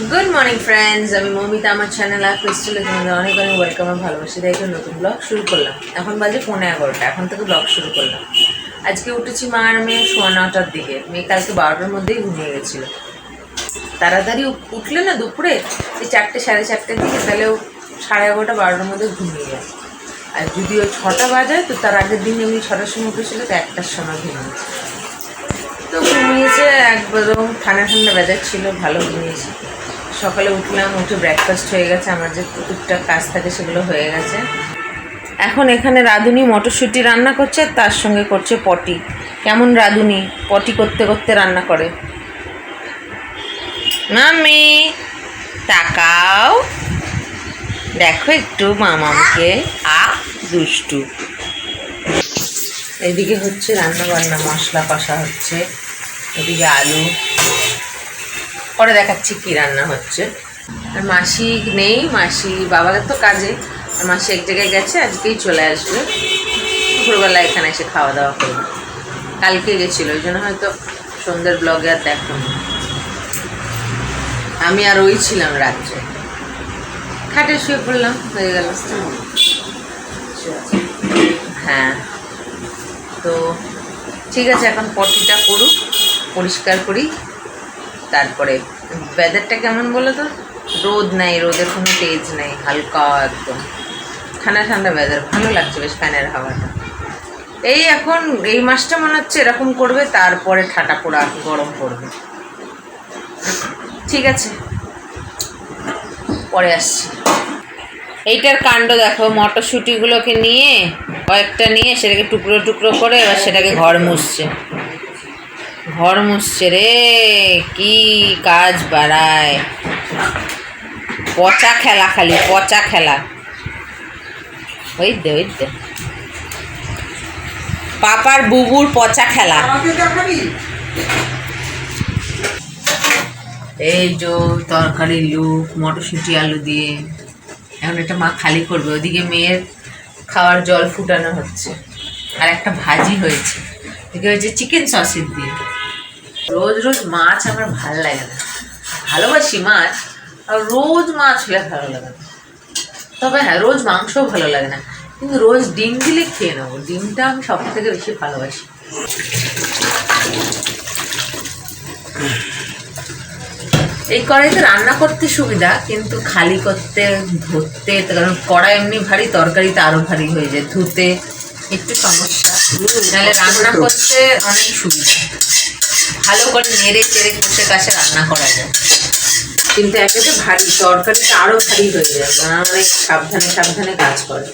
Good morning friends আমি মমিতা, আমার channel আর ক্রিস্টালে তোমাদের অনেক অনেক ওয়েলকাম আর ভালোবাসি একটা নতুন ব্লগ শুরু করলাম। এখন বাজে পৌনে এগারোটা, এখন থেকে ব্লগ শুরু করলাম। আজকে উঠেছি মা আর মেয়ে সোয়া নটার দিকে। মেয়ে কালকে বারোটার মধ্যেই ঘুমিয়ে গেছিল। তাড়াতাড়ি উঠ- উঠলে না দুপুরে এই চারটে, সাড়ে চারটের দিকে, তাহলে সাড়ে এগারোটা, বারোটার মধ্যে ঘুমিয়ে যায়। আর যদি ও ছটা বাজায়, তো তার আগের দিন এমনি ছটার সময় উঠেছিল, তো একটার সময় ঘুমিয়েছে তো ঘুমিয়েছে একদম ঠান্ডা ঠান্ডা ওয়েদার ছিল, ভালো ঘুমিয়েছে। সকালে উঠলাম, উঠে ব্রেকফাস্ট হয়ে গেছে, আমার যে টুকটাক কাজ থাকে সেগুলো হয়ে গেছে। এখন এখানে রাঁধুনি মটরশুঁটি রান্না করছে, তার সঙ্গে করছে পটি। কেমন রাঁধুনি? পটি করতে করতে রান্না করে। মামি তাকাও। দেখো একটু মামাকে আ দুষ্টু। এদিকে হচ্ছে রান্না বান্না মশলা কষা হচ্ছে, এদিকে আলু। পরে দেখাচ্ছি কি রান্না হচ্ছে। আর মাসি নেই, মাসি বাবাদের তো কাজে। আর মাসি এক জায়গায় গেছে, আজকেই চলে আসবে। দুপুরবেলা এখানে এসে খাওয়া দাওয়া করবে। কালকে গেছিল, ওই জন্য হয়তো সন্ধ্যের ব্লগে আর দেখো আমি আর ওই ছিলাম রাত্রে। খাটে শুয়ে পড়লাম, হয়ে গেল। তো ঠিক আছে, এখন পটিটা করুক, পরিষ্কার করি। তারপরে ওয়েদারটা কেমন বলো তো? রোদ নেই, রোদের কোনো তেজ নেই, হালকা একদম। ঠান্ডা ঠান্ডা ওয়েদার ভালো লাগছে বেশ ফ্যানের হাওয়াটা। এই এখন, এই মাসটা মনে হচ্ছে এরকম করবে, তারপরে ঠাটা পোড়া, গরম পড়বে। ঠিক আছে। পরে আসছি। এইটার কাণ্ড দেখো মটরশুঁটিগুলোকে নিয়ে কয়েকটা নিয়ে সেটাকে টুকরো টুকরো করে এবার সেটাকে ঘর মুছছে। ঘর মুছছে রে কি কাজ বাড়ায়। পচা খেলা খালি পচা খেলা। ওই দে ওই দে। পাপার বুবুর পচা খেলা। এই যে তরকারি লুক মটরশুঁটি আলু দিয়ে। এখন এটা মা খালি করবে, ওদিকে মেয়ের খাওয়ার জল ফুটানো হচ্ছে। আর একটা ভাজি হয়েছে এদিকে হয়েছে চিকেন সসের দিয়ে। রোজ রোজ মাছ আমার ভালো লাগে না। ভালোবাসি মাছ, আর রোজ মাছ হলে ভালো লাগে না। তবে হ্যাঁ রোজ মাংসও ভালো লাগে না। কিন্তু রোজ ডিম দিলে খেয়ে নেব। ডিমটা আমি সব থেকে বেশি ভালোবাসি। এই কড়াইতে রান্না করতে সুবিধা, কিন্তু খালি করতে, ধরতে কারণ কড়াই এমনি ভারী, তরকারিতে আরও ভারী হয়ে যায়। ধুতে একটু সমস্যা। নাহলে রান্না করতে অনেক সুবিধা। ভালো করে নেড়ে চেড়ে কষে কাছে রান্না করা যায়। কিন্তু একেতে ভারী, তরকারিটা আরও ভারী হয়ে যায়। অনেক সাবধানে সাবধানে কাজ করে।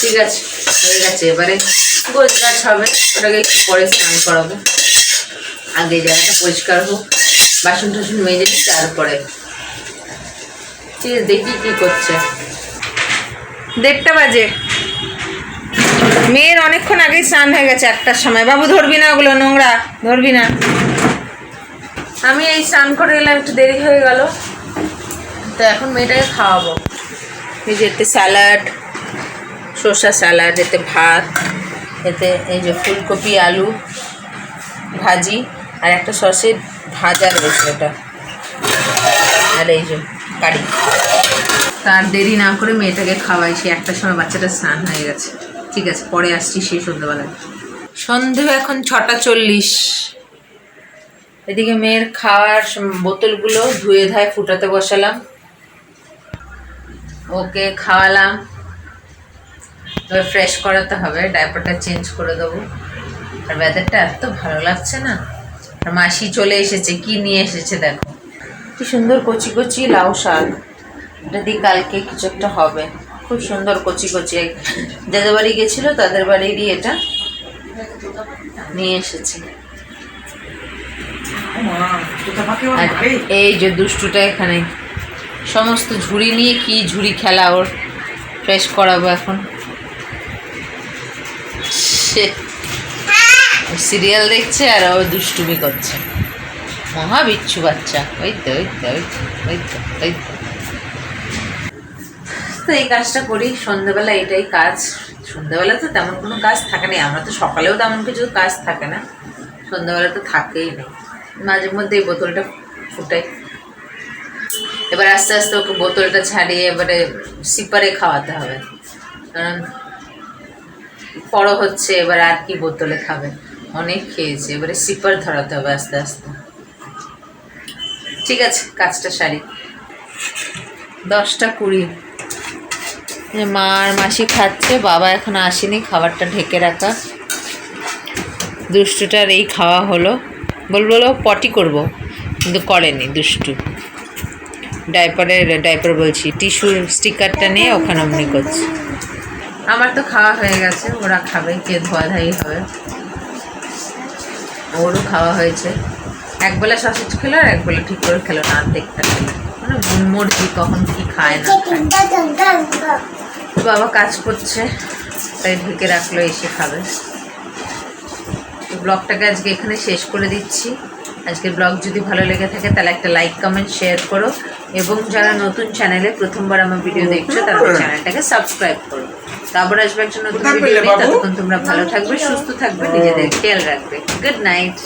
ঠিক আছে, হয়ে গেছে। এবারে গোছ গাছ হবে, ওটাকে একটু পরে স্নান করাবো। আগে জায়গাটা পরিষ্কার হোক, বাসন টাসন মেজে তারপরে। ঠিক দেখি কি করছে। দেড়টা বাজে। মেয়ের অনেকক্ষণ আগেই স্নান হয়ে গেছে একটার সময়। বাবু, ধরবি না ওগুলো, নোংরা, ধরবি না। আমি এই স্নান করে এলাম, একটু দেরি হয়ে গেল। তো এখন মেয়েটাকে খাওয়াবো। এই যে এতে স্যালাড, শসা স্যালাড, এতে ভাত, এতে এই যে ফুলকপি, আলু ভাজি। আর একটা সসের ভাজা রয়েছে ওটা। আর এই যে কারি। তার দেরি না করে মেয়েটাকে খাওয়াই, সে একটার সময় বাচ্চাটা স্নান হয়ে গেছে। ঠিক আছে, পরে আসছি সেই সন্ধ্যেবেলায়। সন্ধে এখন ছটা চল্লিশ। এদিকে মেয়ের খাওয়ার বোতলগুলো ধুয়ে ধায় ফুটাতে বসালাম। ওকে খাওয়ালাম। এবার ফ্রেশ করাতে হবে ডাইপারটা চেঞ্জ করে দেবো। আর ওয়েদারটা এত ভালো লাগছে না। মাসি চলে এসেছে, কি নিয়ে এসেছে দেখো। কি সুন্দর কচি কচি লাউ শাক। এটা দিয়ে কালকে কিছু একটা হবে। খুব সুন্দর কচি কচি। যাদের বাড়ি গেছিল, তাদের বাড়িরই এটা নিয়ে এসেছে। এই যে দুষ্টুটা এখানে। সমস্ত ঝুড়ি নিয়ে কি ঝুড়ি খেলা ওর। ফ্রেশ করাবো এখন। সে সিরিয়াল দেখছে আর ও দুষ্টুমি করছে। মহা বিচ্ছু বাচ্চা। ওই তো ওই তো ওই তো ওই তো ওই তো। এই কাজটা করি। সন্ধ্যাবেলা এটাই কাজ। সন্ধ্যাবেলা তো তেমন কোনো কাজ থাকে না। আমরা তো সকালেও তেমন কিছু কাজ থাকে না। সন্ধ্যাবেলা তো থাকেই নেই মাঝে মধ্যে এই বোতলটা ফুটাই। এবার আস্তে আস্তে ওকে বোতলটা ছাড়িয়ে এবারে সিপারে খাওয়াতে হবে। কারণ বড় হচ্ছে, এবার আর কি বোতলে খাবে? অনেক খেয়েছে। এবারে সিপার ধরাতে হবে আস্তে আস্তে। ঠিক আছে, কাজটা সারি। দশটা কুড়ি। যে মা আর মাসি খাচ্ছে, বাবা এখন আসেনি, খাবারটা ঢেকে রাখা। দুষ্টুটার এই খাওয়া হলো। বল বলো, পটি করব, কিন্তু করেনি দুষ্টু। ডাইপারের ডাইপার বলছি, টিস্যুর স্টিকারটা নিয়ে ওখানে অমনি করছে। আমার তো খাওয়া হয়ে গেছে, ওরা খাবে, কে ধোয়াধাই হবে। ওরও খাওয়া হয়েছে। একবেলা সসেজ খেলো আর একবেলা ঠিক করে খেলো না দেখতে খেলো মানে মুরগি কখন কি খায় না বাবা কাজ করছে, তাই ঢেকে রাখল, এসে খাবে। ব্লগটাকে আজকে এখানে শেষ করে দিচ্ছি। আজকের ব্লগ যদি ভালো লেগে থাকে, তাহলে একটা লাইক কমেন্ট শেয়ার করো। এবং যারা নতুন চ্যানেলে প্রথমবার আমার ভিডিও দেখছ তারা আমার চ্যানেলটাকে সাবস্ক্রাইব করো। তারপর আসবে একটা নতুন ভিডিও ততক্ষণ তোমরা ভালো থাকবে সুস্থ থাকবে নিজেদের খেয়াল রাখবে। Good night